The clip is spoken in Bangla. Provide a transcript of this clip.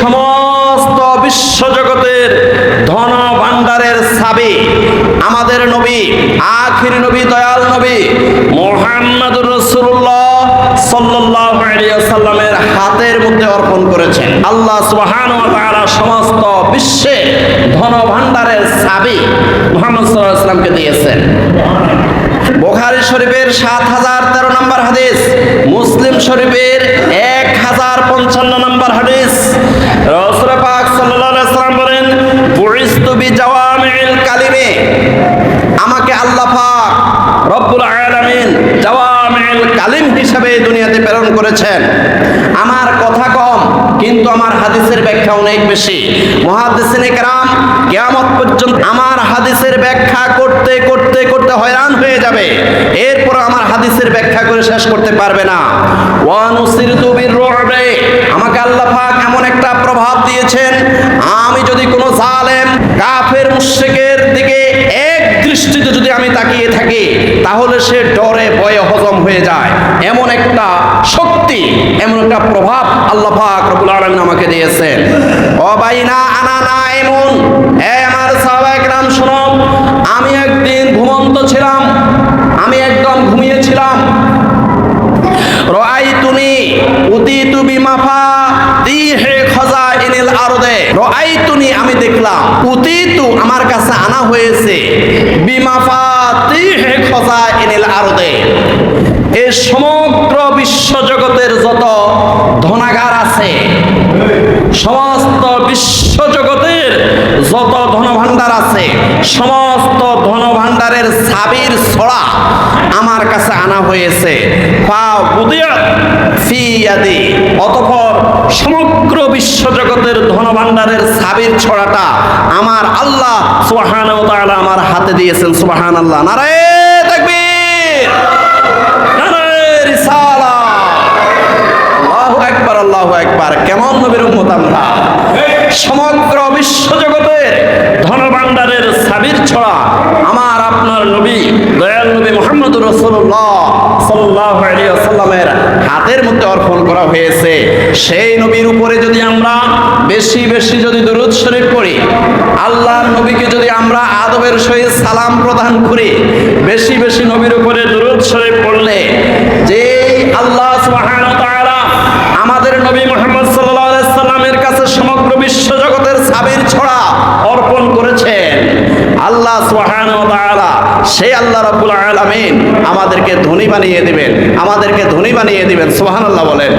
সমস্ত বিশ্বজগতের ধন ভাণ্ডারের সাবি, আমাদের নবী, আখির নবী, দয়াল নবী মোহাম্মদুর রসুল্লাহ আলাইহি সাল্লামের হাতের মধ্যে অর্পণ করেছেন। আল্লাহ সুবহানাহু ওয়া সমস্ত বিশ্বে ধন ভাণ্ডারের সাবি মুহাম্মদ আলাইহি দিয়েছেন। বোখারি শরীফের সাত হাজার তেরো নম্বর হাদিস, মুসলিম শরীফের এক হাজার পঞ্চান্ন নম্বর হাদিস রসুল পাক সাল্লাল্লাহু আলাইহি সাল্লাম বলেন বুইস্তু বিজাওয়ামিল কালিমে আমাকে আল্লাহ পাক রব্বুল আলামিন জাওয়ামিল কালিম হিসাবে দুনিয়াতে প্রেরণ করেছেন। আমার কথা কম, কিন্তু আমার হাদিসের ব্যাখ্যা অনেক বেশি। মুহাদ্দিসিনে কেরাম কিয়ামত পর্যন্ত আমার হাদিসের ব্যাখ্যা করতে করতে করতে হয়রান হয়ে যাবে। এরপর আমার হাদিসের ব্যাখ্যা করে শেষ করতে পারবে না। আমাকে আল্লাহ পাক এমন একটা প্রভাব দিয়েছেন, আমি যদি কোনো জালেম, কাফের, মুশরিকের দিকে এক দৃষ্টিতে যদি আমি তাকিয়ে থাকি তাহলে সে ডরে ভয়ে হজম হয়ে যায় এমন একটা শক্তি এমন একটা প্রভাব আল্লাহ পাক রব্বুল আলামিন আমাকে দিয়েছেন ও বাইনা আনা না এমন এ আমার সাহাবায়ে کرام শোনো আমি একদিন ঘুমন্ত ছিলাম আমি একদম ঘুমিয়েছিলাম রাআইতুনি উদিতু বিমাফা তিহে খাজাইনিল আরদে রাআইতুনি আমি দেখলাম উদিতু আমার কাছে আনা হয়েছে বিমাফা আরদে। এই সমগ্র বিশ্বজগতের যত ধনাগার আছে, সমস্ত বিশ্বজগতের যত ধনভাণ্ডার আছে, সমস্ত ধনভাণ্ডারের সাবির ছড়া আমার কাছে আনা হয়েছে। অতঃপর সমগ্র বিশ্বজগতের ধনভাণ্ডারের সাবির ছড়াটা আমার আল্লাহ সুবাহান আমার হাতে দিয়েছেন, সুবহানাল্লাহ। আল্লাহ তাকবীর। নারায়ে আল্লাহু একবার আল্লাহু আকবার। কেমন নবীর উন্মত আমরা? সমগ্র বিশ্বজগতের ধনভাণ্ডারের সাবির ছড়া আমার আপনার নবী দয়াল নবী মোহাম্মদ রসুল্লাহ সাল্লাল্লাহু ওয়াসাল্লামের হাতের মধ্যে অর্পণ করা হয়েছে। সেই নবীর উপরে যদি আমরা বেশি বেশি যদি দুরূদ শরীফ পড়ি, আল্লাহর নবীকে যদি আমরা আদবের সহিত সালাম প্রদান করি, বেশি বেশি নবীর উপরে দুরূদ শরীফ পড়লে যে আল্লাহ আমাদের নবী মোহাম্মদ আলাইহি সাল্লামের কাছে সমগ্র বিশ্ব জগতের সাবির ছড়া অর্পণ করেছেন। আল্লাহ তাআলা সেই আল্লাহ রাবুল আলমিন আমাদেরকে ধনী বানিয়ে দিবেন, আমাদেরকে ধনী বানিয়ে দিবেন সোহান আল্লাহ বলেন।